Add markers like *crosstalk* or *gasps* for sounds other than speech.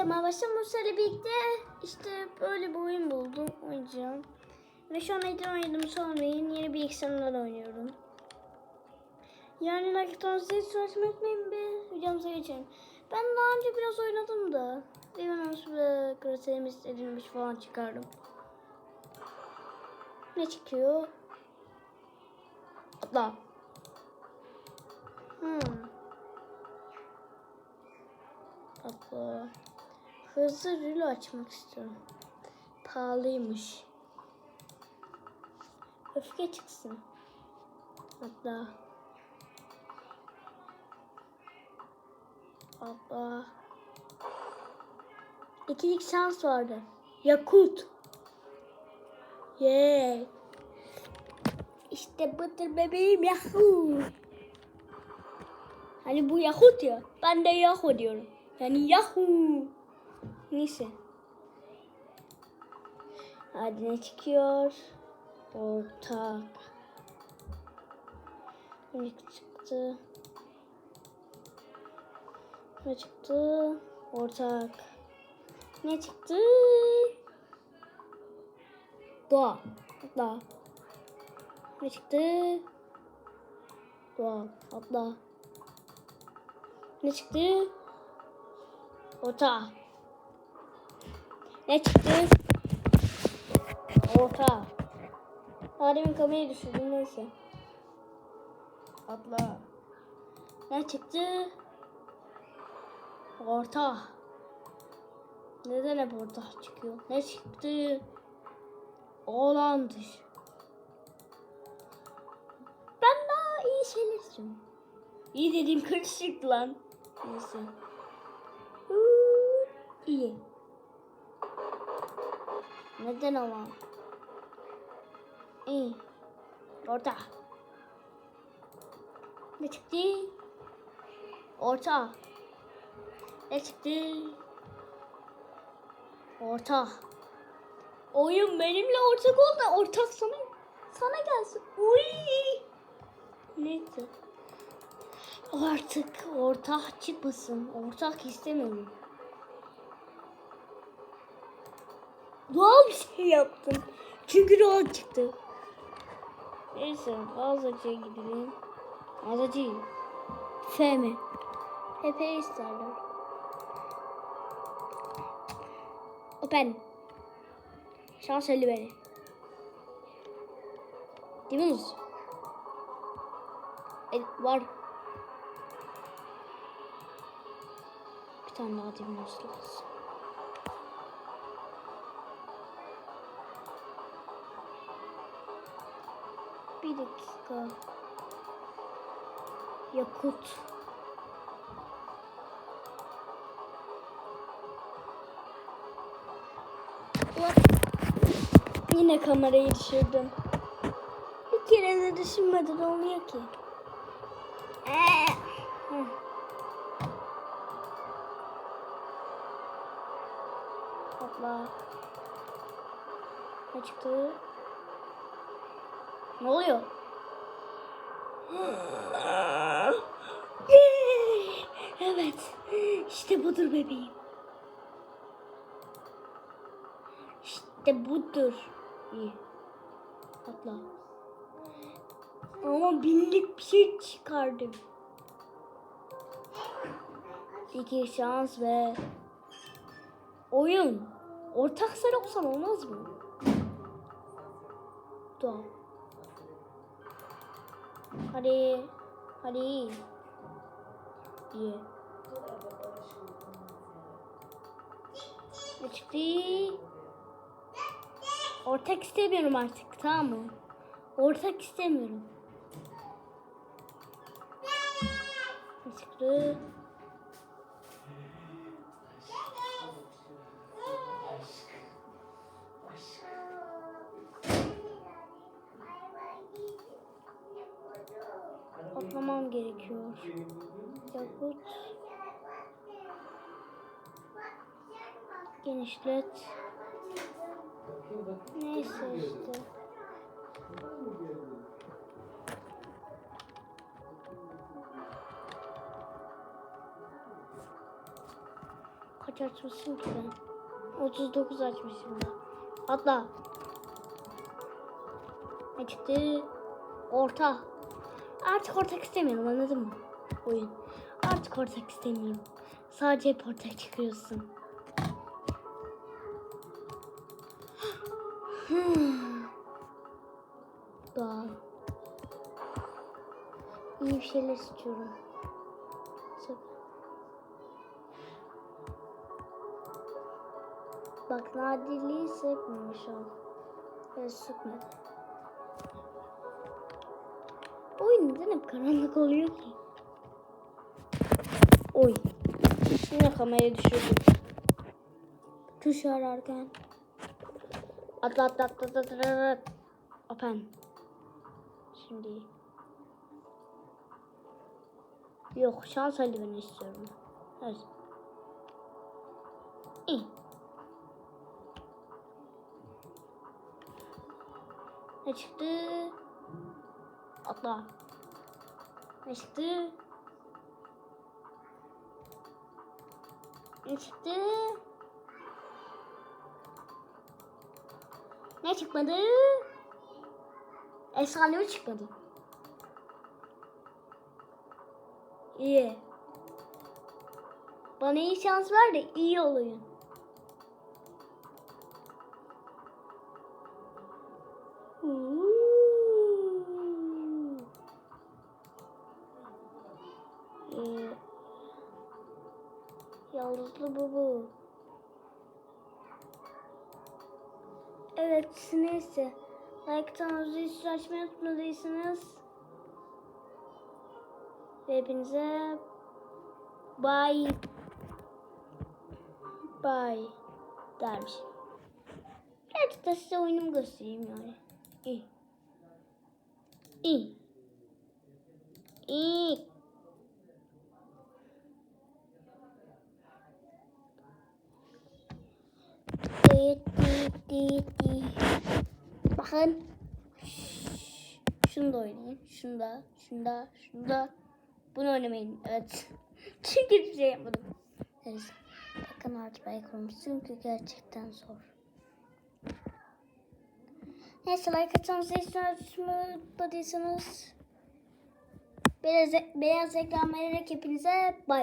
oynayacağım arkadaşlar. Musa'yla birlikte işte böyle bir oyun buldum. Oynayacağım. Ve şu an neden oynadım sormayın. Yeni bir ekrandan oynuyorum. Yani Nakiton'u hiç uğraşmak etmeyin bir videomuza geçelim. Ben daha önce biraz oynadım da. Devinos ve Grater'imiz edilmiş falan çıkardım. Ne çıkıyor? Atla. Hmm. Atla. Hızlı rülo açmak istiyorum. Pahalıymış. Öfke çıksın. Atla. Atla. İkilik şans vardı. Yakut. Yeah. İşte budur bebeğim Yahoo. Hani bu Yahut ya. Ben de Yahoo diyorum. Yani Yahoo. Neyse. Hadi ne çıkıyor? Ortak. Ne çıktı? Ne çıktı? Ortak. Ne çıktı? Doğa. Atla. Ne çıktı? Doğa. Atla. Ne çıktı? Orta. Ne çıktı? Orta. Hademin kamerayı düşürdüm neyse. Atla. Ne çıktı? Orta. Neden hep orta çıkıyor? Ne çıktı? Oğlan dışı. Ben daha iyi şeyler istiyorum. İyi dediğim karışık lan. Neyse. İyi. Neden ama? İyi. Orta. Ne çıktı? Orta. Ne çıktı? Orta. Oyun benimle ortak ol da ortak sana sana gelsin. Uy. Neyse. Artık ortak çıkmasın. Ortak istemiyorum. Doğal bir şey yaptım. Çünkü doğal çıktı. Neyse mağazacıya gidelim. Mağazacı. F mi? Hep E isterler. Open. Şans eldiveni. Değil mi? El, var. Bir tane daha Divinos lazım. Bir dakika. Yakut. Yine kamerayı düşürdüm. Bir kere de düşünmeden olmuyor ki. Ee. Hopla. Ne? Ne oluyor? evet. İşte budur bebeğim. İşte budur. İyi. Atla. Ama binlik bir şey çıkardım. İki şans ve oyun. Ortak sen olsan olmaz mı? Doğal. Hadi. Hadi. Ne çıktı? Ortak istemiyorum artık tamam mı? Ortak istemiyorum. Çıktı? Atlamam gerekiyor. Yakut. Genişlet. Neyse işte. kaç açmışım ki ben? 39 açmışım da. Atla. Çıktı? Orta. Artık ortak istemiyorum anladın mı? Oyun. Artık ortak istemiyorum. Sadece hep ortak çıkıyorsun. *gasps* Doğal. İyi bir şeyler istiyorum. Bak nadirliği şu an. Evet sıkmadı. Bu oyun neden hep karanlık oluyor ki? Oy. Yine kamerayı düşürdüm. Tuş ararken. Atla atla atla atla atla atla. Open. Şimdi. Yok şans eldiveni istiyorum. Evet. İyi. Ne çıktı? Atla. Ne çıktı? Ne çıktı? Ne çıkmadı? Efsanevi çıkmadı. İyi. Bana iyi şans ver de iyi olayım. Yaldızlı baba. Evet neyse. Like kanalımızı açmayı unutmadıysanız. Hepinize bye bye dermiş. Birazcık da size oyunumu göstereyim yani. İyi. İyi. İyi. Bakın. Şunu da oynayın. Şunu da, şunu. Bunu oynamayın. Evet. *laughs* Çünkü bir şey yapmadım. Neyse. Bakın artık belki çünkü gerçekten zor. Neyse like atsanız unutmadıysanız beyaz, beyaz ekran vererek hepinize bay